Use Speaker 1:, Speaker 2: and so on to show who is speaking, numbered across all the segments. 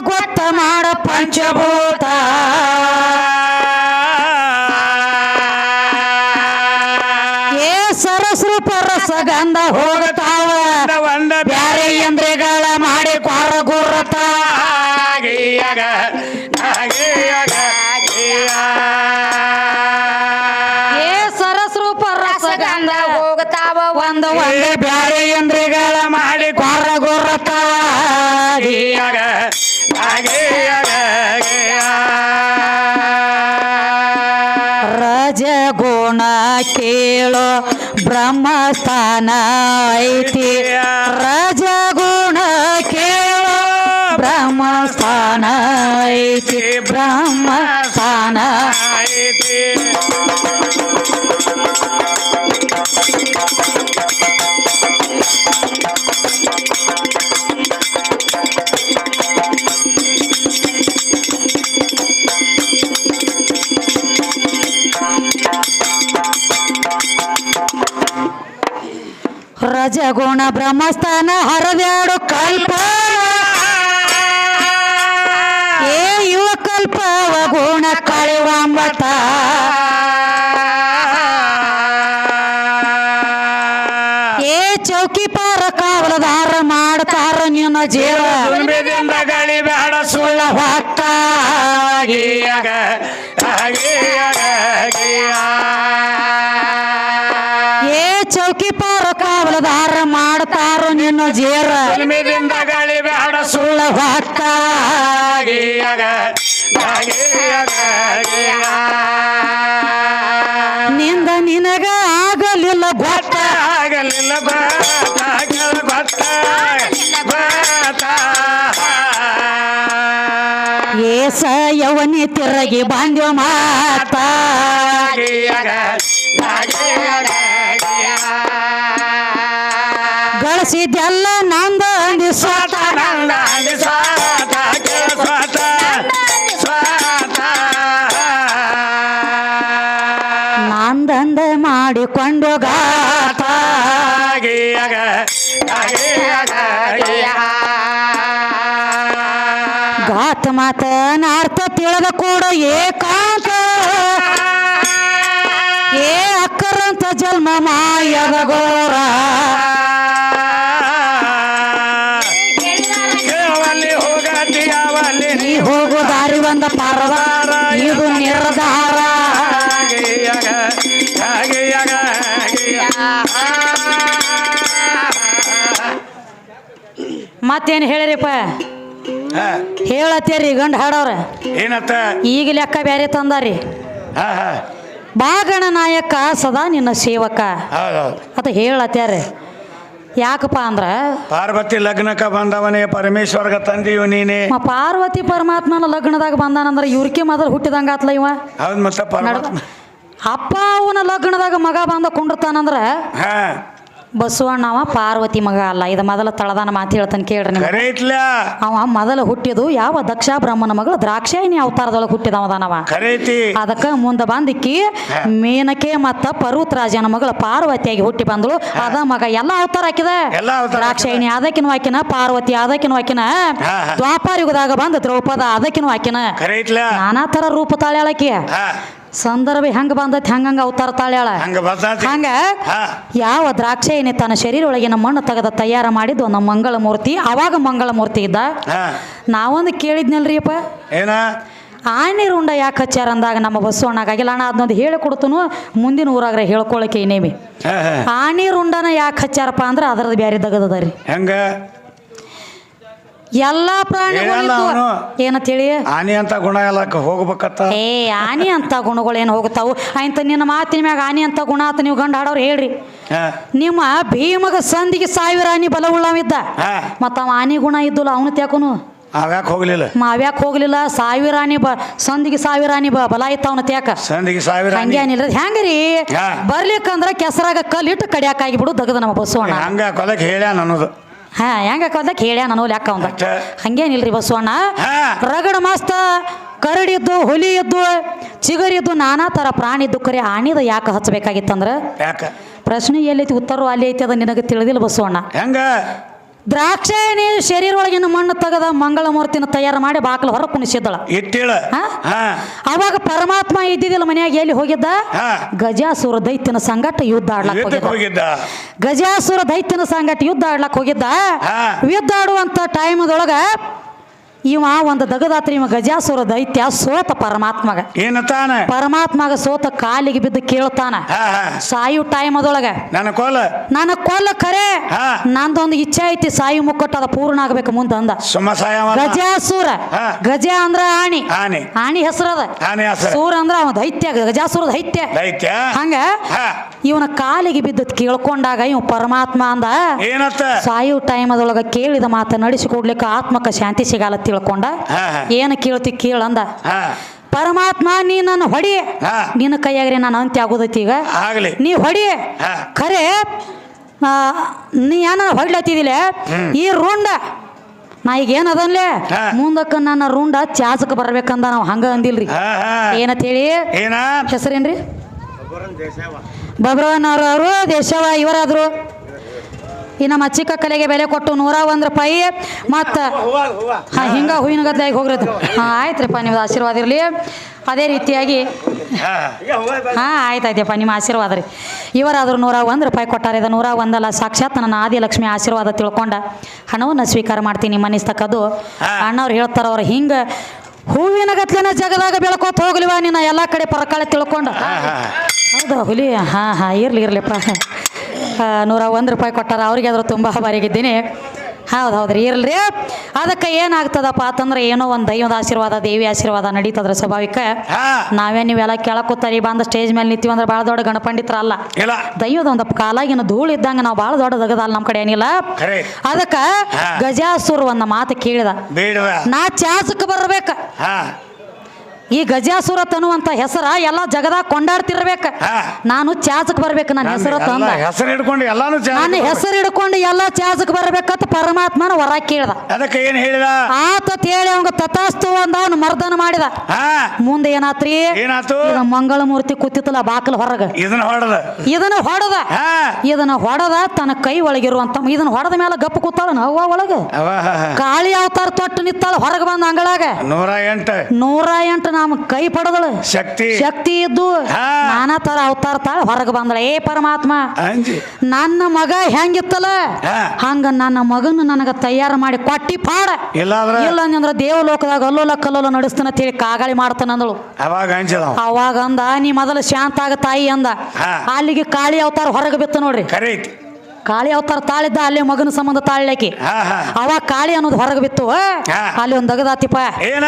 Speaker 1: ಗೊತ್ತ ಮಾಡ ಪಂಚಭೂತ. ರಜಗುಣ ಕೇಳೋ ಬ್ರಹ್ಮಸ್ಥಾನ ಐತಿ. ರಜಗುಣ ಕೇಳೋ ಬ್ರಹ್ಮಸ್ಥಾನ ಐತಿ. ಬ್ರಹ್ಮಸ್ಥಾನ ರಜಗುಣ ಬ್ರಹ್ಮಸ್ಥಾನ ಹರವ್ಯಾಡು ಕಲ್ಪ ಏ ಯುವ ಕಲ್ಪವ ಗುಣ ಕಳೆವಂಬತ ನಿನ್ನ ಜೀರ
Speaker 2: ಗಾಳಿ ಬೇಡ
Speaker 1: ಸುಳ್ಳ
Speaker 2: ಸುಳ್ಳಾಗಿಯಾಗ
Speaker 1: ನಿಂದ ನಿನಗ ಆಗಲಿಲ್ಲ ಗೊತ್ತ.
Speaker 2: ಆಗಲಿಲ್ಲ ಗೊತ್ತಾಗಲ್ಲ ಗೊತ್ತ ಗೊತ್ತ.
Speaker 1: ಏಸ ಯವನಿ ತಿರಗಿ ಬಾಂಧ್ಯ ಮಾತ. ಗಾತ ಅರ್ಥ ತಿಳಿದ ಕೂಡ ಏಕಾಂತ. ಏ ಅಕ್ಕರಂತ ಜನ್ಮ ಮಾಯದ ಗೋರ ನೀ ಹೋಗು ದಾರಿ ಬಂದ ಪಾರದ ಇದು ನಿರ್ಧಾರ ಮತ್ತೇನು ಹೇಳಿರಿಪ್ಪ? ಹೇಳತ್ತೇರಿ ಗಂಡ ಹಾಡವ್ರ?
Speaker 2: ಏನತ್ತ?
Speaker 1: ಈಗ ಲೆಕ್ಕ ಬೇರೆ ತಂದಾರಿ. ಬಾಗಣ ನಾಯಕ ಸದಾ ನಿನ್ನ ಸೇವಕ. ಅದು ಹೇಳತ್ಯಾರ ಯಾಕಪ್ಪ ಅಂದ್ರ?
Speaker 2: ಪಾರ್ವತಿ ಲಗ್ನಕ್ಕ ಬಂದವನೇ ಪರಮೇಶ್ವರ್ಗ ತಂದಿವ್ ನೀನೆ.
Speaker 1: ಪಾರ್ವತಿ ಪರಮಾತ್ಮನ ಲಗ್ನದಾಗ ಬಂದಾನಂದ್ರ ಇವ್ರಿಗೆ ಮೊದಲು ಹುಟ್ಟಿದಂಗ ಆತ್ಲ ಇವ?
Speaker 2: ಹೌದ್ ಮತ್ತ
Speaker 1: ಅಪ್ಪ ಅವನ ಲಗ್ನದಾಗ ಮಗ ಬಂದ ಕುಂಡಿರ್ತಾನಂದ್ರ
Speaker 2: ಹಾ.
Speaker 1: ಬಸವಣ್ಣವ ಪಾರ್ವತಿ ಮಗ ಅಲ್ಲ. ಇದು ಮೊದಲ ತಳದಾನ ಮಾತು ಹೇಳ್ತಾನೆ ಕೇಳ್ರಿ
Speaker 2: ಐತ್ಲ
Speaker 1: ಅವ ಮೊದಲ ಹುಟ್ಟಿದು ಯಾವ ದಕ್ಷ ಬ್ರಹ್ಮನ ಮಗಳು ದ್ರಾಕ್ಷಾಯಿನಿ ಅವತಾರದೊಳಗೆ ಹುಟ್ಟಿದವದಾನವ
Speaker 2: ಖರೆ ಐತಿ?
Speaker 1: ಅದಕ್ಕೆ ಮುಂದೆ ಬಂದಿಕ್ಕಿ ಮೇನಕೆ ಮತ್ತ ಪರ್ವತರಾಜನ ಮಗಳು ಪಾರ್ವತಿಯಾಗಿ ಹುಟ್ಟಿ ಬಂದಳು. ಅದ ಮಗ ಎಲ್ಲ ಅವತಾರ ಹಾಕಿದ?
Speaker 2: ಎಲ್ಲ ಅವತಾರ
Speaker 1: ದ್ರಾಕ್ಷಾಯಿಣಿ ಅದಕ್ಕಿನ ಹಾಕಿನ ಪಾರ್ವತಿ ಅದಕ್ಕಿನ ಹಾಕಿನ
Speaker 2: ಹಾ, ಹಾ.
Speaker 1: ದ್ವಾಪಾರ ಯುಗದಾಗ ಬಂದ ದ್ರೌಪದ ಅದಕ್ಕಿನ ಹಾಕಿನ.
Speaker 2: ಐತ್ಲ
Speaker 1: ನಾನಾ ತರ ರೂಪ ತಾಳೆ
Speaker 2: ಹಾ.
Speaker 1: ಸಂದರ್ಭ ಹೆಂಗ ಬಂದತ್ ಹೆಂಗಂಗ ಅವತಾರ ತಾಳ್ಯಾಳ?
Speaker 2: ಹಂಗ ಬರ್ತೈತಿ
Speaker 1: ಹಂಗ
Speaker 2: ಹಾ.
Speaker 1: ಯಾವ ತನ್ನ ಶರೀರ ಒಳಗಿನ ಮಣ್ಣು ತೆಗೆದ ತಯಾರ ಮಾಡಿದ್ದು ಒಂದು ಮಂಗಳ ಮೂರ್ತಿ ಅವಾಗ ಮಂಗಳ ಮೂರ್ತಿ ಇದ್ದ?
Speaker 2: ಹಾ.
Speaker 1: ನಾವೊಂದು ಕೇಳಿದ್ನಲ್ರಿ ಅಪ್ಪ
Speaker 2: ಏನ?
Speaker 1: ಆನೆ ರುಂಡ ಯಾಕೆ ಹಚ್ಚಾರ ಅಂದಾಗ ನಮ್ಮ ಬಸವಣ್ಣಗಾಗಿಲ್ಲ ಅಣ್ಣ ಅದನ್ನೊಂದು ಹೇಳಿಕೊಡ್ತನು ಮುಂದಿನ ಊರಾಗ್ರೆ ಹೇಳ್ಕೊಳಕ್ಕೆ ಏನೇಮಿ
Speaker 2: ಹಾ, ಹಾ.
Speaker 1: ಆನೆ ರುಂಡನ ಯಾಕೆ ಹಚ್ಚಾರಪ್ಪ ಅಂದ್ರೆ ಅದರದ್ದು ಬ್ಯಾರೆ ದಗದದ ರೀ.
Speaker 2: ಹೆಂಗ?
Speaker 1: ಎಲ್ಲಾ ಪ್ರಾಣಿಗಳು
Speaker 2: ಹೇಳಲ್ಲ
Speaker 1: ಇದ್ವು.
Speaker 2: ಅವ್ನು.
Speaker 1: ಏನಂತ ಹೇಳಿ
Speaker 2: ಆನಿ ಅಂತ ಗುಣ ಎಲ್ಲ ಹೋಗ್ಬೇಕತ್ತ?
Speaker 1: ಏ ಆನಿ ಅಂತ ಗುಣಗಳು ಏನು ಹೋಗ್ತಾವು? ಆಯ್ತ ನಿನ್ನ ಮಾತಿನ ಮ್ಯಾಗ ಆನಿ ಅಂತ ಗುಣ ಆತ ನೀವು ಗಂಡ ಹಾಡೋರು ಹೇಳ್ರಿ.
Speaker 2: ಹಾ.
Speaker 1: ನಿಮ್ಮ ಭೀಮಗ ಸಂದಿಗೆ ಸಾವಿರ ಆನಿ ಬಲ ಉಳ್ಳವಿದ್ದ
Speaker 2: ಹಾ.
Speaker 1: ಮತ್ತ ಅವ ಆನಿ ಗುಣ ಇದ್ದುಲ್ಲ ಅವನು ತ್ಯಾಕುನು
Speaker 2: ಅವ್ಯಾಕೆ ಹೋಗ್ಲಿಲ್ಲ?
Speaker 1: ಮಾವ್ಯಾಕ್ ಹೋಗ್ಲಿಲ್ಲ? ಸಾವಿರ ಆನಿ ಬ ಸಂದಿಗೆ ಸಾವಿರ ಆನಿ ಬ ಬಲ ಇತ್ತ ಅವನ ತ್ಯಾಕ
Speaker 2: ಸಂದಿಗೆ ಸಾವಿರ ಆನಿ.
Speaker 1: ಹಂಗೆ ಏನಿಲ್ಲ ಹೆಂಗ್ರಿ
Speaker 2: ಹಾ.
Speaker 1: ಬರ್ಲಿಕ್ಕಂದ್ರ ಕೆಸರಾಗ ಕಲ್ಲಿಟ್ಟು ಕಡಿಯಾಕಾಗಿ ಬಿಡು ದಗದ ನಮ್ಮ ಬಸವಣ್ಣ.
Speaker 2: ಹಂಗ ಕೊಲಕ್ಕೆ ಹೇಳ್ಯಾನ ಅನ್ನೋದು.
Speaker 1: ಹಾ ಹೆಂಗ ಕಲ್ದಕ್ ಹೇಳ್ಯ ನಾನು ಲೆಕ್ಕ ಅವಂದ.
Speaker 2: ಅಷ್ಟೇ.
Speaker 1: ಹಂಗೇನಿಲ್ರಿ ಬಸವಣ್ಣ?
Speaker 2: ಹಾ.
Speaker 1: ರಗಡ ಮಸ್ತ ಕರಡಿದ್ದು ಹುಲಿ ಇದ್ದು ಚಿಗರಿದ್ದು ನಾನಾ ಥರ ಪ್ರಾಣಿ ಇದ್ದು ಕರೆ ಆಣಿದ ಯಾಕೆ ಹಚ್ಚಬೇಕಾಗಿತ್ತಂದ್ರ?
Speaker 2: ಯಾಕ?
Speaker 1: ಪ್ರಶ್ನೆ ಎಲ್ಲೈತಿ ಉತ್ತರ ಅಲ್ಲಿ ಐತಿ ಅದ ನಿನಗೆ ತಿಳಿದಿಲ್ಲ ಬಸವಣ್ಣ.
Speaker 2: ಹೆಂಗ?
Speaker 1: ದ್ರಾಕ್ಷಾಯಣಿ ಶರೀರ ಒಳಗಿನ ಮಣ್ಣು ತೆಗೆದ ಮಂಗಳ ಮೂರ್ತಿನ ತಯಾರು ಮಾಡಿ ಬಾಕಲು ಹೊರ ಕುಣಿಸಿದ್ದಳ
Speaker 2: ಇಟ್ಟಿಳ.
Speaker 1: ಅವಾಗ ಪರಮಾತ್ಮ ಇದ್ದಿದ್ದಿಲ್ಲ ಮನ್ಯಾಗ ಎಲ್ಲಿ ಹೋಗಿದ್ದ? ಗಜಾಸುರ ದೈತ್ಯನ ಸಂಗಟ ಯುದ್ಧ ಆಡ್ಲಕ್ ಹೋಗಿದ್ದ. ಗಜಾಸುರ ದೈತ್ಯನ ಸಂಗಟ ಯುದ್ಧ ಆಡ್ಲಕ್ ಹೋಗಿದ್ದ. ಯುದ್ಧ ಆಡುವಂತ ಟೈಮ್ದೊಳಗ ಇವ ಒಂದು ದಗದಾತ್ರಿ ಇವ ಗಜಾಸುರ ದೈತ್ಯ ಸೋತ ಪರಮಾತ್ಮಗ.
Speaker 2: ಏನತಾನ
Speaker 1: ಪರಮಾತ್ಮಗ ಸೋತ ಕಾಲಿಗೆ ಬಿದ್ದು ಕೇಳ್ತಾನ. ಸಾಯು ಟೈಮ್ ಅದೊಳಗ.
Speaker 2: ನನ್ನ ಕೋಲ?
Speaker 1: ನನ್ನ ಕೊಲ್ಲ ಖರೆ. ನಂದೊಂದು ಇಚ್ಛೆ ಐತಿ ಸಾಯು ಮುಕ್ಕಟ್ಟು ಅದ ಪೂರ್ಣ ಆಗ್ಬೇಕು ಮುಂದೆ ಅಂದ. ಗಜಾಸುರ. ಗಜ ಅಂದ್ರ ಆಣಿ. ಆಣಿ. ಹೆಸರದ ಸೂರ ಅಂದ್ರ ಅವ ದೈತ್ಯ ಗಜಾಸುರ ದೈತ್ಯ.
Speaker 2: ದೈತ್ಯ?
Speaker 1: ಹಂಗ ಇವನ ಕಾಲಿಗೆ ಬಿದ್ದು ಕೇಳ್ಕೊಂಡಾಗ ಇವ ಪರಮಾತ್ಮ ಅಂದ ಸಾಯು ಟೈಮ್ ಅದೊಳಗ ಕೇಳಿದ ಮಾತ ನಡೆಸಿಕೊಡ್ಲಿಕ್ಕೆ ಆತ್ಮಕ ಶಾಂತಿ ಸಿಗಲ್ಲ ತಿಳ್ಕೊಂಡ. ಏನು ಕೇಳ್ತಿ ಕೇಳಂದ
Speaker 2: ಅಂದ.
Speaker 1: ಪರಮಾತ್ಮ ನೀ ನನ್ನ ಹೊಡಿ. ನಿನ್ನ ಕೈಯಾಗ್ರಿ ನಾನು ಅಂತ್ಯ ಆಗೋದೈತಿ ಈಗ. ನೀ ಹೊಡಿ.
Speaker 2: ಹಾ.
Speaker 1: ಖರೆ ಆ, ನೀ ಏನ ಹೊಡ್ಲತ್ತಿದಿಲ್ಲ? ಈ ರುಂಡ. ನಾ ಈಗ ಏನದನ್ಲೆ
Speaker 2: ಅದನ್ಲೆ?
Speaker 1: ಮುಂದಕ್ಕೆ ನನ್ನ ರುಂಡ ಚಾಚಕ್ ಬರ್ಬೇಕಂದ ನಾವು ಹಂಗ ಅಂದಿಲ್ರಿ.
Speaker 2: ಹಾ ಹಾ.
Speaker 1: ಏನಂತ ಹೇಳಿ
Speaker 2: ಏನ?
Speaker 1: ಹೆಸರೇನ್ರಿ? ಬಬ್ರವನವರು ದೇಶವ ಇವರಾದ್ರು. ಈ ನಮ್ಮ ಚಿಕ್ಕ ಕಲೆಗೆ ಬೆಲೆ ಕೊಟ್ಟು ನೂರ ಒಂದು ರೂಪಾಯಿ ಮತ್ತು ಹಾಂ ಹಿಂಗ ಹೂವಿನ ಗದ್ದೆ ಹೋಗ್ರದು. ಹಾಂ ಆಯ್ತ್ರಿಪ್ಪ ನಿಮ್ದು ಆಶೀರ್ವಾದ ಇರಲಿ. ಅದೇ ರೀತಿಯಾಗಿ
Speaker 2: ಹಾ
Speaker 1: ಆಯ್ತಾಯ್ತಪ್ಪ ನಿಮ್ಮ ಆಶೀರ್ವಾದ ರೀ. ಇವರಾದರೂ ನೂರ ಒಂದು ರೂಪಾಯಿ ಕೊಟ್ಟಾರೆ ಇದು ನೂರ ಒಂದಲ್ಲ ಸಾಕ್ಷಾತ್ ನನ್ನ ಆದಿಲಕ್ಷ್ಮಿ ಆಶೀರ್ವಾದ ತಿಳ್ಕೊಂಡ ಹಣವನ್ನು ಸ್ವೀಕಾರ ಮಾಡ್ತೀನಿ ನಿಮ್ಮ
Speaker 2: ಅನ್ನಿಸ್ತಕ್ಕದು
Speaker 1: ಅಣ್ಣವ್ರು ಹೇಳ್ತಾರೆ ಅವ್ರು ಹಿಂಗೆ ಹೂವಿನ ಗತ್ಲೆನ ಜಗದಾಗ ಬೆಳ್ಕೋತ ಹೋಗ್ಲಿವ ನಿನ್ನ ಎಲ್ಲ ಕಡೆ ಪರಕಾಳೆ ತಿಳ್ಕೊಂಡು. ಹೌದಾ ಹುಲಿ? ಹಾಂ ಹಾಂ ಇರಲಿ ಇರಲಿಪ್ಪ. ನೂರ ಒಂದು ರೂಪಾಯಿ ಕೊಟ್ಟಾರ ಅವ್ರಿಗೆ ಆದರೂ ತುಂಬ ಬಾರಿಗಿದ್ದೀನಿ ಹೌದು ಹೌದು ರೀ ಇರಲ್ರಿ. ಅದಕ್ಕೆ ಏನಾಗ್ತದಪ್ಪ ಅಂತಂದ್ರೆ ಏನೋ ಒಂದು ದೈವದ ಆಶೀರ್ವಾದ ದೇವಿ ಆಶೀರ್ವಾದ ನಡೀತದ್ರ ಸ್ವಾಭಾವಿಕ. ನಾವೇ ನೀವೆಲ್ಲ ಕೆಳಕೂತಾರಿ ಬಂದ ಸ್ಟೇಜ್ ಮೇಲೆ ನಿಂತೀವಿ ಅಂದ್ರೆ ಭಾಳ ದೊಡ್ಡ ಗಣಪಂಡಿತರ ಅಲ್ಲ. ದೈವದ ಒಂದು ಕಾಲಾಗಿನ ಧೂಳು ಇದ್ದಂಗೆ ನಾವು ಭಾಳ ದೊಡ್ಡದಗದಲ್ಲ ನಮ್ಮ ಕಡೆ ಏನಿಲ್ಲ. ಅದಕ್ಕೆ. ಗಜಾಸುರ ಒಂದು ಮಾತು ಕೇಳಿದ. ನಾ ಚಾಸಕ್ಕೆ ಬರ್ಬೇಕ. ಈ ಗಜಾಸುರ ತನ್ನುವಂತ ಹೆಸರ ಎಲ್ಲ ಜಗದಾಗ ಕೊಂಡಾಡ್ತಿರ್ಬೇಕು. ನಾನು ಚಾಚಕ್ ಬರ್ಬೇಕು ನನ್ನ ಹೆಸರು ತಂದ.
Speaker 2: ಹೆಸರು ಹಿಡ್ಕೊಂಡು ಎಲ್ಲಾನು
Speaker 1: ನಾನು ಹೆಸರು ಹಿಡ್ಕೊಂಡು ಎಲ್ಲ ಚಾಚಕ್ ಬರ್ಬೇಕಂತ ಪರಮಾತ್ಮನ ವರ ಕೇಳ್ದ.
Speaker 2: ಅದಕ್ಕೆ ಏನ್ ಹೇಳಿದ?
Speaker 1: ಆತ ತೇಳಿ ಅವಂಗ ತಥಾಸ್ತು ಅಂದ ಅವನು ಮರ್ದನ ಮಾಡಿದ. ಮುಂದೆ ಏನಾತ್ರಿ?
Speaker 2: ಏನಾತು?
Speaker 1: ಮಂಗಳ ಮೂರ್ತಿ ಕೂತಿತ್ತಲ್ಲ ಬಾಕಲ್ ಹೊರಗ.
Speaker 2: ಇದನ್ನ ಹೊಡೆದ.
Speaker 1: ಇದನ್ನ ಹೊಡೆದ. ಇದನ್ನ ಹೊಡೆದ ತನ್ನ ಕೈ ಒಳಗಿರುವಂತ ಇದನ್ನ ಹೊಡೆದ ಮೇಲೆ ಗಪ್ಪ ಕೂತಾಳ ನವ್ವ ಒಳಗ. ಕಾಳಿ ಅವತಾರ ತೊಟ್ಟು ನಿತ್ತಾಳ ಹೊರಗೆ ಬಂದ ಅಂಗಳಾಗ.
Speaker 2: ನೂರ ಎಂಟು.
Speaker 1: ನೂರ ಎಂಟು ನಮ್ಮ ಕೈ ಪಡೆದಳು.
Speaker 2: ಶಕ್ತಿ.
Speaker 1: ಶಕ್ತಿ ಇದ್ದು. ನಾನಾ ತರ ಅವತಾರ ತಾಳ ಹೊರಗೆ ಬಂದಳ. ಏ ಪರಮಾತ್ಮ ನನ್ನ ಮಗ ಹೆಂಗಿತ್ತಲ್ಲ. ಹಂಗ ನನ್ನ ಮಗನ ನನಗ ತಯಾರು ಮಾಡಿ ಕೊಟ್ಟಿ ಪಾಡ. ಇಲ್ಲ ಅಂದ್ರ ದೇವಲೋಕದಾಗ ಅಲ್ಲೋಲ ಕಲ್ಲೋಲ ನಡೆಸ್ತಾನ ತಿಳಿ ಹೇಳಿ ಕಾಗಾಳಿ ಮಾಡ್ತಾನ ಅಂದಳು.
Speaker 2: ಅವಾಗ
Speaker 1: ಅಂದ ನೀ ಮೊದಲು ಶಾಂತ ಆಗ ತಾಯಿ ಅಂದ. ಅಲ್ಲಿಗೆ ಕಾಳಿ ಅವತಾರ ಹೊರಗೆ ಬಿತ್ತು ನೋಡ್ರಿ. ಕಾಳಿ ಅವತಾರ ತಾಳಿದ್ದ ಅಲ್ಲಿ ಮಗನ ಸಂಬಂಧ
Speaker 2: ಹಾ
Speaker 1: ಅವಾಗ ಕಾಳಿ ಅನ್ನೋದು ಹೊರಗೆ ಬಿತ್ತು. ಅಲ್ಲಿ ಒಂದು ದಗದಾತಿಪ್ಪ.
Speaker 2: ಏನ?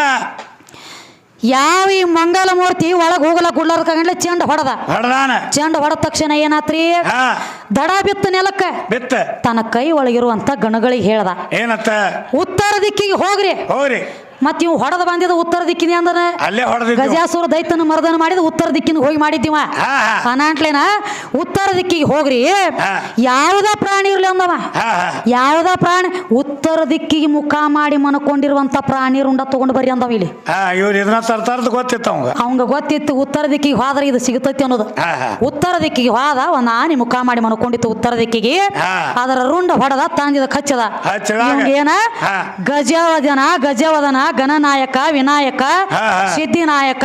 Speaker 1: ಯಾವ ಈ ಮಂಗಲ ಮೂರ್ತಿ ಒಳಗೆ ಹೋಗಲ ಗುಡ್ಲಾರ್ಕಂಡ್ಲೆ ಚೆಂಡ ಹೊಡೆದ.
Speaker 2: ಹೊಡೆದಾನ.
Speaker 1: ಚೆಂಡ ಹೊಡೆದ ತಕ್ಷಣ ಏನಾತ್ರಿ?
Speaker 2: ಹಾ.
Speaker 1: ದಡ ಬಿತ್ತು ನೆಲಕ್ಕ.
Speaker 2: ಬಿತ್ತ.
Speaker 1: ತನ್ನ ಕೈ ಒಳಗಿರುವಂತ ಗಣಗಳಿಗೆ ಹೇಳ್ದ.
Speaker 2: ಏನತ್ತ?
Speaker 1: ಉತ್ತರ ದಿಕ್ಕಿಗೆ ಹೋಗ್ರಿ.
Speaker 2: ಹೋಗ್ರಿ.
Speaker 1: ಮತ್ ಇವ್ ಹೊಡೆದ ಬಂದಿದ ಉತ್ತರ ದಿಕ್ಕಿನ ಅಂದನ?
Speaker 2: ಅಲ್ಲೇ
Speaker 1: ಗಜಾಸುರ ದೈತನ ಮರ್ದನ ಮಾಡಿದ ಉತ್ತರ ದಿಕ್ಕಿನ ಹೋಗಿ ಮಾಡಿದ್ದೀವ. ಅನಾಂಟ್ಲೇನ ಉತ್ತರ ದಿಕ್ಕಿಗೆ ಹೋಗ್ರಿ ಯಾವ್ದ ಪ್ರಾಣಿ ಇರ್ಲಿ ಅಂದವ? ಯಾವ್ದ ಪ್ರಾಣಿ? ಉತ್ತರ ದಿಕ್ಕಿಗೆ ಮುಖ ಮಾಡಿ ಮನಕೊಂಡಿರುವಂತ ಪ್ರಾಣಿ ರುಂಡ ತಗೊಂಡು ಬರ್ರಿ ಅಂದವ ಇಲ್ಲಿ.
Speaker 2: ಗೊತ್ತಿತ್ತು ಅವಂಗ.
Speaker 1: ಗೊತ್ತಿತ್ತು ಉತ್ತರ ದಿಕ್ಕಿಗೆ ಹೋದ್ರೆ ಇದು ಸಿಗುತ್ತೈತಿ ಅನ್ನೋದು. ಉತ್ತರ ದಿಕ್ಕಿಗೆ ಹೋದ ಒಂದ್ ಆನೆ ಮುಖ ಮಾಡಿ ಮನ್ಕೊಂಡಿತ್ತು ಉತ್ತರ ದಿಕ್ಕಿಗೆ. ಅದರ ರುಂಡ ಹೊಡೆದ ತಂದಿದ ಕಚ್ಚದ. ಏನ. ಗಜವದನ ಗಜವದನ ಗಣನಾಯಕ ವಿನಾಯಕ
Speaker 2: ಸಿದ್ಧಿ ನಾಯಕ
Speaker 1: ಸಿದ್ಧಿನಾಯಕ.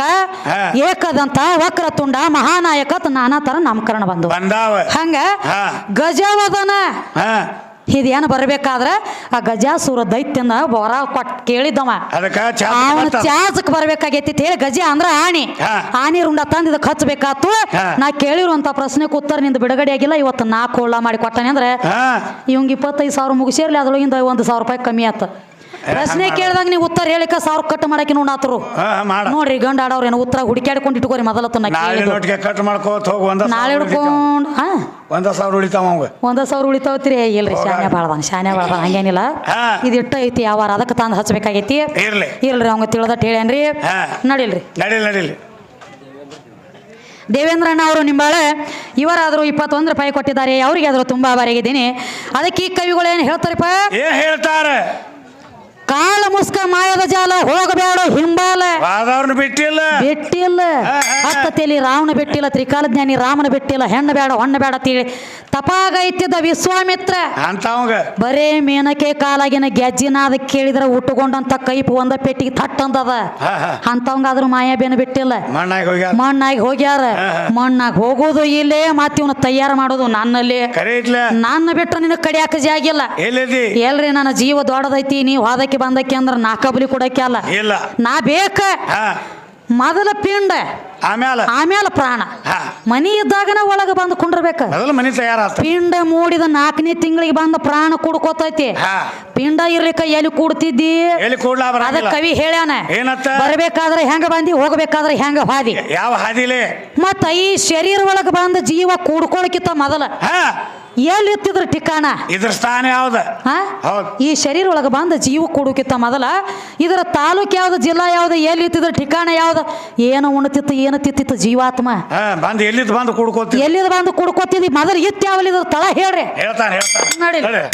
Speaker 1: ಏಕದಂತ ವಕ್ರತುಂಡ ಮಹಾನಾಯಕ ನಾನಾ ತರ ನಾಮಕರಣ ಬಂದು.
Speaker 2: ಬಂದಾವ.
Speaker 1: ಹಂಗ. ಗಜವದನ. ಇದೇನು ಬರ್ಬೇಕಾದ್ರ ಆ ಗಜಾಸುರ ದೈತ್ಯನ ಬೋರ ಕೊಟ್ ಕೇಳಿದ್ದವ. ಅವನ
Speaker 2: ಚಾ
Speaker 1: ಚಾಸಕ್ ಬರ್ಬೇಕಾಗೈತಿ ಹೇಳಿ ಗಜ ಅಂದ್ರ ಆಣಿ. ಆನಿ ರುಂಡ ತಂದ ಇದಕ್ಕೆ ಹಚ್ಚಬೇಕಾತು ನಾ ಕೇಳಿರುವಂತ ಪ್ರಶ್ನೆಗೆ ಉತ್ತರ ನಿಂದ ಬಿಡುಗಡೆ ಆಗಿಲ್ಲ ಇವತ್ತು ನಾ ಕೋಳ ಮಾಡಿ ಕೊಟ್ಟನೆ ಅಂದ್ರೆ ಇವಂಗ ಇಪ್ಪತ್ತೈದು ಸಾವಿರ ಮುಗಿಸಿರ್ಲಿ ಅದ್ರೊಳಗಿಂದ ಒಂದು ಸಾವಿರ ರೂಪಾಯಿ ಕಮ್ಮಿ ಆತ. ಪ್ರಶ್ನೆ ಕೇಳಿದಾಗ ನೀವು ಉತ್ತರ ಹೇಳಿಕ ಸಾವಿರ ಕಟ್ ಮಾಡಕ್ಕೆ ನೋಡಾತರು ನೋಡ್ರಿ ಗಂಡ ಆಡವ್ರೇನು ಉತ್ತರ ಹುಡುಕ್ಯಾಡ್ಕೊಂಡು ಇಟ್ಕೋರಿ ಮೊದಲ
Speaker 2: ನೋಟಿಗೆ ಕಟ್ ಮಾಡ್ಕೋತ ಹೋಗು ಒಂದ
Speaker 1: ನಾಳೆ ಹಿಡ್ಕೊಂಡು
Speaker 2: ಒಂದ ಸಾವಿರ ಉಳಿತಾವ ಅವಂಗ.
Speaker 1: ಒಂದ ಸಾವಿರ ಉಳಿತಾವತ್ರಿ ಇಲ್ರಿ ಶಾನೆ ಬಾಳ್ದಂಗ ಶಾನೆ ಬಾಳ್ದಂಗ ಹಂಗೇನಿಲ್ಲ. ಇದು ಇಟ್ಟ ಐತಿ ಯಾವಾರ ಅದಕ್ಕೆ ತಂದು ಹಚ್ಬೇಕಾಗೈತಿ.
Speaker 2: ಇರ್ಲಿ.
Speaker 1: ಇಲ್ರಿ ಅವಂಗ ತಿಳಿದಟ್ಟು ಹೇಳೇನ್ರಿ
Speaker 2: ಹಾ.
Speaker 1: ನಡಿಲ್ರಿ.
Speaker 2: ನಡಿಲ್ ನಡಿಲಿ.
Speaker 1: ದೇವೇಂದ್ರಣ್ಣ ಅವರು ನಿಂಬಾಳೆ ಇವರಾದರೂ ಇಪ್ಪತ್ತೊಂದು ರೂಪಾಯಿ ಕೊಟ್ಟಿದ್ದಾರೆ ಅವರಿಗೆ ಆದರೂ ತುಂಬಾ ಬಾರಿಗಿದ್ದೀನಿ ಅದಕ್ಕೆ ಈ ಕವಿಗಳು ಏನು ಹೇಳ್ತಾರಪ್ಪ?
Speaker 2: ಹೇಳ್ತಾರೆ ಹೇಳ್ತಾರ?
Speaker 1: ಕಾಲ ಮುಸ್ಕ ಮಾಯದ ಜಾಲ ಹೋಗಬೇಡ ಹಿಂಬಾಲ.
Speaker 2: ಬಿಟ್ಟಿಲ್ಲ.
Speaker 1: ಬಿಟ್ಟಿಲ್ಲ.
Speaker 2: ಹಾ, ಹಾ.
Speaker 1: ಅತ್ತ ಸೀತಾಸತಿಯಲ್ಲಿ ರಾವಣ ಬಿಟ್ಟಿಲ್ಲ ತ್ರಿಕಾಲಜ್ಞಾನಿ ರಾಮನ ಬಿಟ್ಟಿಲ್ಲ ಹೆಣ್ಣು ಬೇಡ ಹೊಣ್ಣ ಬೇಡ ತಿಳಿ ಇತ್ತಿದ್ದ ವಿಶ್ವಾಮಿತ್ರ.
Speaker 2: ಅಂತವಂಗ.
Speaker 1: ಬರೇ ಮೇನಕೆ ಕಾಲಾಗಿನ ಗೆಜ್ಜಿನಾದ ಕೇಳಿದ್ರೆ ಉಟ್ಟುಕೊಂಡಂತ ಕೈಪ್ ಒಂದ ಪೆಟ್ಟಿಗೆ ತಟ್ಟಂದದ
Speaker 2: ಅಂತವಂಗ ಆದ್ರ
Speaker 1: ಮಾಯಾ ಮಾಯಾಬೇನ ಬಿಟ್ಟಿಲ್ಲ.
Speaker 2: ಮಣ್ಣಾಗಿ ಹೋಗ್ಯಾರ.
Speaker 1: ಮಣ್ಣಾಗಿ ಹೋಗ್ಯಾರ. ಹೋಗೋದು ಇಲ್ಲೇ ಮತ್ತೆ ಇವನ ತಯಾರು ಮಾಡೋದು ನನ್ನಲ್ಲಿ. ನನ್ನ ಬಿಟ್ರೆ ನಿನಗೆ ಕಡಿಯಾಕ ಜಾಗಿಲ್ಲ. ಎಲ್ರಿ ನನ್ನ ಜೀವ ದೊಡ್ಡದೈತಿ ನೀವು ಹೋದಕ್ಕೆ ಬಂದಕ್ಕೆ ಅಂದ್ರೆ ನಾಕಬಲಿ ಕೊಡಕ್ಕೆ ಅಲ್ಲ.
Speaker 2: ಇಲ್ಲ.
Speaker 1: ನಾ ಬೇಕ ಮೊದಲ ಪಿಂಡ
Speaker 2: ಆಮೇಲೆ
Speaker 1: ಆಮೇಲೆ ಪ್ರಾಣ. ಮನಿ ಇದ್ದಾಗನ ಒಳಗೆ ಬಂದು ಕುಂಡ್ರಬೇಕ.
Speaker 2: ಮೊದಲು ಮನಿ ತಯಾರಾತ.
Speaker 1: ಪಿಂಡ ಮೂಡಿದ ನಾಲ್ಕನೇ ತಿಂಗಳಿಗೆ ಬಂದ ಪ್ರಾಣ ಕುಡ್ಕೋತೈತಿ. ಪಿಂಡ ಇರ್ಲಿಕ್ಕ ಎಲ್ಲಿ ಕೂಡ್ತಿದ್ದಿ?
Speaker 2: ಎಲ್ಲಿ ಕೂಡ್ಲಾ
Speaker 1: ಅದ ಕವಿ ಹೇಳ್ಯಾನ.
Speaker 2: ಏನತ್ತ?
Speaker 1: ಬರ್ಬೇಕಾದ್ರೆ ಹೆಂಗ ಬಂದಿ ಹೋಗ್ಬೇಕಾದ್ರೆ ಹೆಂಗ ಹಾದಿ.
Speaker 2: ಯಾವ ಹಾದಿಲೆ?
Speaker 1: ಮತ್ತ ಈ ಶರೀರ ಒಳಗೆ ಬಂದ ಜೀವ ಕೂಡ್ಕೊಳಕಿತ್ತ ಮೊದಲ. ಎಲ್ಲಿ ಇತ್ತಿದ್ರ ಠಿಕಾಣ?
Speaker 2: ಇದ್ರ ಸ್ಥಾನ ಯಾವ್ದ?
Speaker 1: ಹಾ?
Speaker 2: ಹೌದ್.
Speaker 1: ಈ ಶರೀರ ಒಳಗೆ ಬಂದ ಜೀವ ಕೊಡುಕಿತ್ತ ಮೊದಲ ಇದರ ತಾಲೂಕ್ ಯಾವ್ದು ಜಿಲ್ಲಾ ಯಾವ್ದು ಎಲ್ಲಿ ಇತ್ತಿದ್ರ ಠಿಕಾಣ ಯಾವ್ದು? ಏನು ಉಣ್ತಿತ್ತು ಏನು ತಿತ್ತಿತ್ತು ಜೀವಾತ್ಮ?
Speaker 2: ಹಾ ಬಂದು ಎಲ್ಲಿದ್ ಬಂದು ಕುಡ್ಕೋತಿ
Speaker 1: ಎಲ್ಲಿದ ಬಂದು ಕುಡ್ಕೋತಿದ್ದಿ? ಮೊದಲು ಇತ್ತು ಯಾವಲ್ಲಿ ಇದ್ರ ತಳ ಹೇಳ್ರಿ.
Speaker 2: ಹೇಳ್ತಾನೆ ಹೇಳ್ತಾನೆ.
Speaker 1: ನಡೀಲಿ.
Speaker 2: ಹೇಳಿ.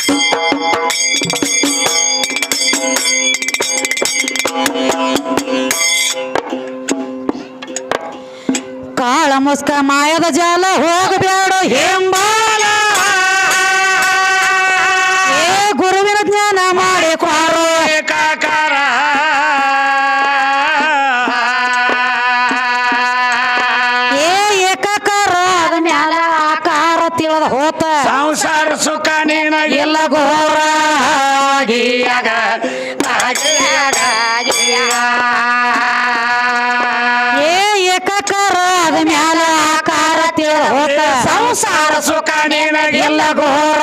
Speaker 1: ಕಾಳ ಮುಸ್ಕ ಮಾಯದ ಜಾಲ ಹೋಗಬೇಡ ಹೆಂಬಾಲ ಏ
Speaker 2: ಏಕಾಕಾರ
Speaker 1: ಅದ ಮ್ಯಾಲ ಆಕಾರ ತಿಳದ ಹೋತ.
Speaker 2: ಸಂಸಾರ ಸುಖ
Speaker 1: ಘೋರ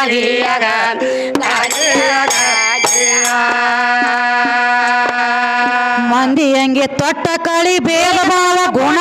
Speaker 2: ಆಗಿಯಾಗ.
Speaker 1: ಮಂದಿ ಹಂಗೆ ತೊಟ್ಟ ಕಳಿ ಭೇದ ಭಾವ ಗುಣ.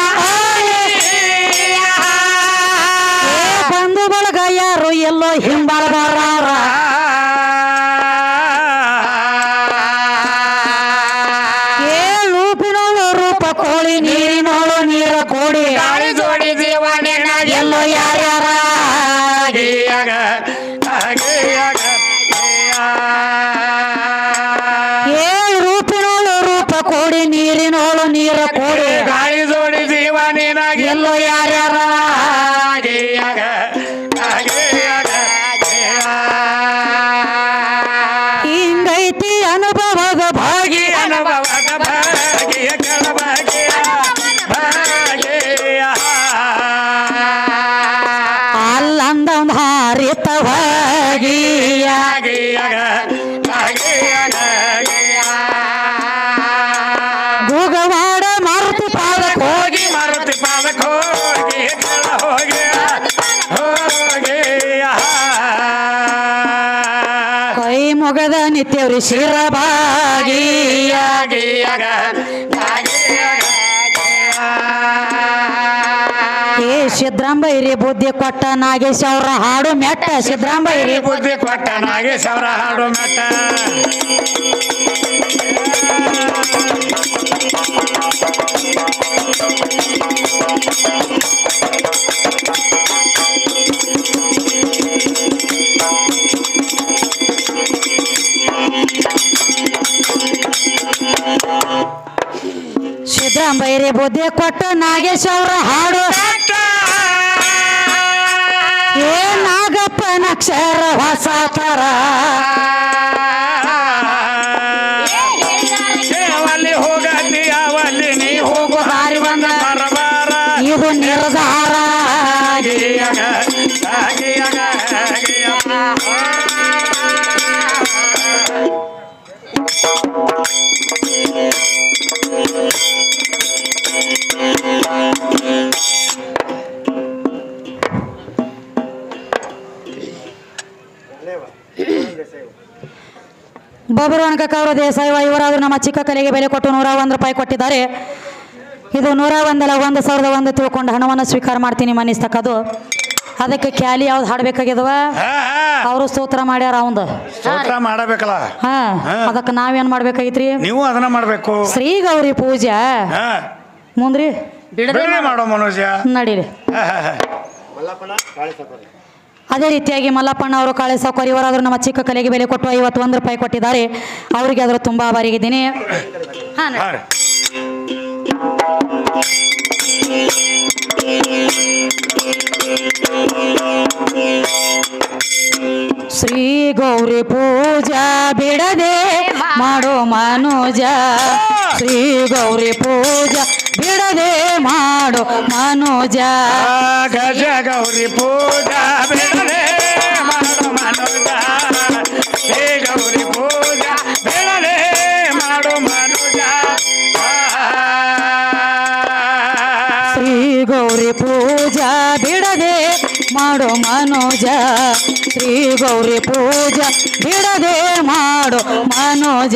Speaker 2: ಆಗಿಯಾಗ.
Speaker 1: ಗುಗವಾಡ ಮಾರುತಿ ಪಾದಕ್ಕೆ ಹೋಗಿ
Speaker 2: ಮಾರುತಿ ಪಾದಕ್ಕೆ ಹೋಗಿ ಹೋಗಿ ಹೋಗಿ
Speaker 1: ಕೈ ಮೊಗದ ನಿತ್ಯವ್ರಿ ಶಿರಭಾಗಿಯ ಏ ಹಿರಿಯ ಬುದ್ಧಿ ಕೊಟ್ಟ ನಾಗೇಶ್ ಅವರ ಹಾಡು ಮೆಟ್ಟ. ಸಿದ್ರಾಂಬೈರಿ
Speaker 2: ಬುದ್ಧಿ ಕೊಟ್ಟ ನಾಗೇಶ್ ಅವರ ಹಾಡು ಮೆಟ್ಟ.
Speaker 1: ಸಿದ್ರಾಂಬೈರಿ ಬುದ್ಧಿ ಕೊಟ್ಟ ನಾಗೇಶ್ ಅವರ ಹಾಡು. ಅಕ್ಷರ ಹೊಸ ತರ
Speaker 2: ಅವಲ್ಲಿ ಹೋಗತಿ ಅವಲ್ಲಿ ನೀ ಹೋಗು
Speaker 1: ದಾರಿ ಬಂದ.
Speaker 2: ಬರಬಾರ.
Speaker 1: ಇದು ನಿರ್ಧಾರ. ಬಬರುವನ್ ಕಕ್ಕವರು ದೇಸಾಯಿ ಇವರಾದರೂ ನಮ್ಮ ಚಿಕ್ಕ ಕಲೆಗೆ ಬೆಲೆ ಕೊಟ್ಟು ನೂರ ಒಂದು ರೂಪಾಯಿ ಕೊಟ್ಟಿದ್ದಾರೆ. ಇದು ನೂರ ಒಂದಲ್ಲ ಒಂದು ಸಾವಿರದ ಒಂದು ತಿಳ್ಕೊಂಡು ಹಣವನ್ನು ಸ್ವೀಕಾರ ಮಾಡ್ತೀನಿ ಮನಿಸ್ತಕ್ಕದು ಅದಕ್ಕೆ ಕ್ಯಾಲಿ ಯಾವ್ದು ಹಾಡ್ಬೇಕಾಗಿದವ
Speaker 2: ಹಾ, ಹಾ.
Speaker 1: ಅವರು ಸ್ತೋತ್ರ ಮಾಡ್ಯಾರ ಅವಂದು.
Speaker 2: ಮಾಡಬೇಕಲ್ಲ?
Speaker 1: ಹಾ. ಅದಕ್ಕೆ ನಾವೇನ್ ಮಾಡ್ಬೇಕಾಗಿತ್ರಿ?
Speaker 2: ನೀವು ಅದನ್ನ ಮಾಡ್ಬೇಕು.
Speaker 1: ಶ್ರೀ ಗೌರಿ ಪೂಜೆ.
Speaker 2: ಹಾ.
Speaker 1: ಮುಂದ್ರಿ?
Speaker 2: ಬಿಡದೆ ಮಾಡೋ ಮನೋಜ.
Speaker 1: ನಡೀರಿ.
Speaker 2: ಹಾ, ಹಾ, ಹಾ.
Speaker 1: ಅದೇ ರೀತಿಯಾಗಿ ಮಲ್ಲಪ್ಪಣ್ಣ ಅವರು ಕಾಳೆ ಸಾಕೋರಿ ಇವರಾದರೂ ನಮ್ಮ ಚಿಕ್ಕ ಕಲೆಗೆ ಬೆಲೆ ಕೊಟ್ಟು ಐವತ್ತೊಂದು ರೂಪಾಯಿ ಕೊಟ್ಟಿದ್ದಾರೆ. ಅವರಿಗೆ ಆದರೂ ತುಂಬ ಆಭಾರಿಗಿದ್ದೀನಿ ಹಾ. ಶ್ರೀ ಗೌರಿ ಪೂಜಾ ಬಿಡದೆ ಮಾಡೋ ಮನೋಜ. ಶ್ರೀ ಗೌರಿ ಪೂಜಾ ಬಿಡದೆ ಮಾಡೋ ಮನೋಜ.
Speaker 2: ಗಜ ಗೌರಿ ಪೂಜಾ ಮಾಡು ಮನೋಜ ಹೇ ಗೌರಿ ಪೂಜಾ ಮಾಡು ಮನೋಜ.
Speaker 1: ಶ್ರೀ ಗೌರಿ ಪೂಜಾ ಬಿಡದೆ ಮಾಡೋ ಮನೋಜ. ಶ್ರೀ ಗೌರಿ ಪೂಜಾ ಬಿಡದೆ ಮಾಡು ಮನೋಜ.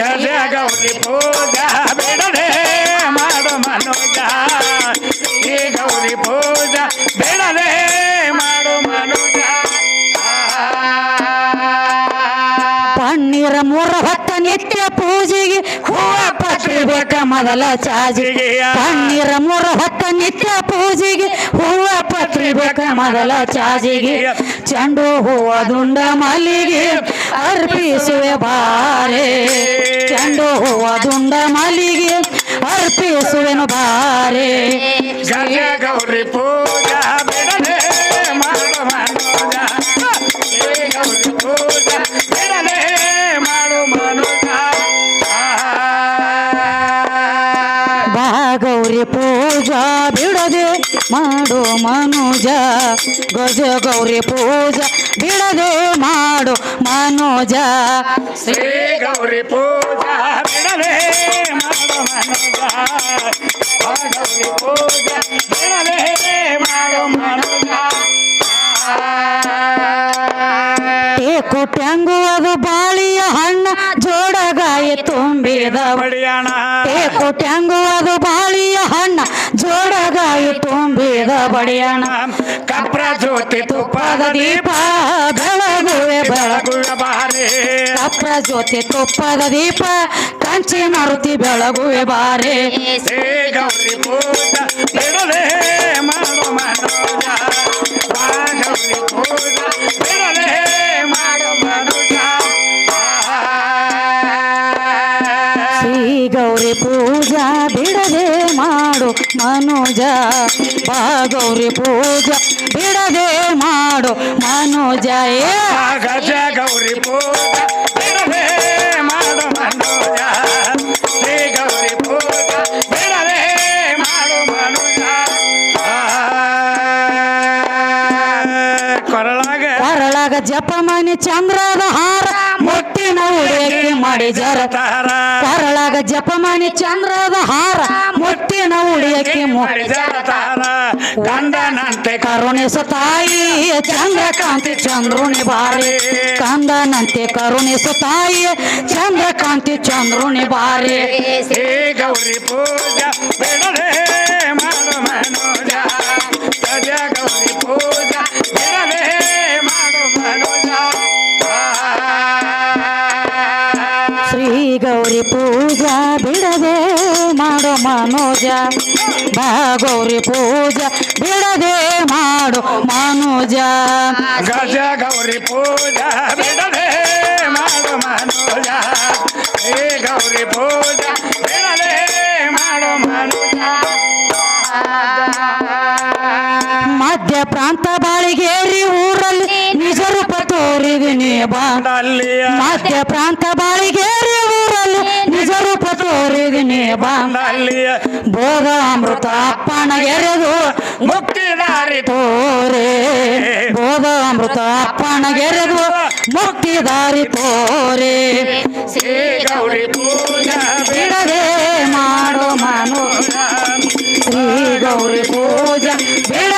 Speaker 2: ಗಜ ಗೌರಿ ಪೂಜಾ ಬಿಡದೆ
Speaker 1: ನಿತ್ಯ ಪೂಜೆಗೆ ಹೂವ ಪತ್ರಿ ಬೇಕ ಮೊದಲ ಚಾಜಿಗೆ ಕಣ್ಣೀರ ಮೂರ ಹೊತ್ತ ನಿತ್ಯ ಪೂಜೆಗೆ ಹೂವ ಪತ್ರಿ ಬೇಕ ಮೊದಲ ಚಾಜಿಗೆ ಚಂಡು ಹೂವ ದುಂಡ ಮಲ್ಲಿಗೆ ಅರ್ಪಿಸುವೆ ಬಾರೆ. ಚಂಡು ಹೂವ ದುಂಡ ಮಲ್ಲಿಗೆ ಅರ್ಪಿಸುವೆನು ಬಾರೆ.
Speaker 2: ಗೌರಿ ಪೂಜಾ ಮಾಡು ಮನೋಜ,
Speaker 1: ಗಜ ಗೌರಿ ಪೂಜಾ, ಬಿಡದೆ ಮಾಡು ಮನೋಜ.
Speaker 2: ಶ್ರೀ ಗೌರಿ ಪೂಜ, ಬಿಡದೆ ಮಾಡು ಮನೋಜ ಗೌರಿ ಪೂಜಾ, ಬಿಡದೆ ಮಾಡು ಮನೋಜ.
Speaker 1: ಟೇಕು ಅದು ಬಾಳಿಯ ಹಣ್ಣ ಜೋಡಗಾಯಿ ತುಂಬಿದ
Speaker 2: ಬಡಿಯಣ
Speaker 1: ಟೇಕು ಅದು ಬಾಳಿಯ ಹಣ್ಣ ಜೋಡಗಾಯಿ ತುಂಬಿದ ಬಡಿಯಣ
Speaker 2: ಕಪ್ರ ಜ್ಯೋತಿ ತುಪ್ಪದ ದೀಪ.
Speaker 1: ಬೆಳಗುವೆ ಬೆಳಗು
Speaker 2: ಬೆಳಗುವ ಬಾರೆ.
Speaker 1: ಕಪ್ರ ಜ್ಯೋತಿ ತುಪ್ಪದ ದೀಪ. ಕಂಚಿ ಮಾರುತಿ ಬೆಳಗುವೆ ಬಾರೆ.
Speaker 2: ಗೌರಿ ಮನೋಜ ಬಾಗೌರಿ ಪೂಜ ಬಿಡದೆ ಮಾಡು ಮನೋಜ ಗಜ ಗೌರಿ ಪೂಜಾ ಬಿಡದೆ ಮಾಡು ಮನೋಜ. ಹೇ ಗೌರಿ ಪೂಜಾ ಬಿಡದೆ ಮಾಡು ಮನೋಜ. ಕೊರಳಾಗ.
Speaker 1: ಕೊರಳಾಗ ಜಪ ಮನಿ ಚಂದ್ರದ ಹಾರ. ಉಡಿಯಕ್ಕೆ ಮಾಡಿ ಜರ ಕೊರಳಾಗ ಜಪ ಮನಿ ಚಂದ್ರದ ಹಾರ ಮುಟ್ಟಿನ ಉಡಿಯಕ್ಕೆ ಮು
Speaker 2: ತಾರ. ಗಂಡನಂತೆ
Speaker 1: ಕರುಣಿಸು ತಾಯಿ, ಚಂದ್ರಕಾಂತಿ ಚಂದ್ರುನಿ ಬಾರಿ. ಕಂದನಂತೆ ಕರುಣಿಸು ತಾಯಿ, ಚಂದ್ರಕಾಂತಿ ಚಂದ್ರುನಿ ಬಾರಿ.
Speaker 2: ಗೌರಿ ಪೂಜಾ ಗೌರಿ ಪೂಜಾ ಬಿಡದೆ ಮಾಡು ಮನೋಜ. ಗಜ ಗೌರಿ ಪೂಜಾ ಬಿಡದೆ ಮಾಡು ಮನೋಜ. ಹೇ ಗೌರಿ ಪೂಜ ಬಿಡದೆ ಮಾಡು ಮನೋಜ.
Speaker 1: ಮಧ್ಯ ಪ್ರಾಂತ ಬಾಳಿಗೇರಿ ಊರಲ್ಲಿ ನಿಜ ರೂಪ ತೋರಿದಿನಿ ಬಾ. ಮಧ್ಯ ಪ್ರಾಂತ ರೂಪ
Speaker 2: ಬಂದಲ್ಲಿಯ
Speaker 1: ಭೋಗ ಅಮೃತ ಅಪ್ಪಣ ಎರೆದು ಮುಕ್ತಿ
Speaker 2: ಮುಕ್ತಿದಾರಿ
Speaker 1: ತೋರೆ. ಭೋಗ ಅಮೃತ ಅಪ್ಪಣ ಎರೆದು ಮುಕ್ತಿ ಮುಕ್ತಿದಾರಿ ತೋರೆ.
Speaker 2: ಶ್ರೀ ಗೌರಿ ಪೂಜಾ ಬಿಡದೆ ಮಾಡೋ ಮನೋ ಶ್ರೀ ಗೌರಿ ಪೂಜಾ ಬಿಡ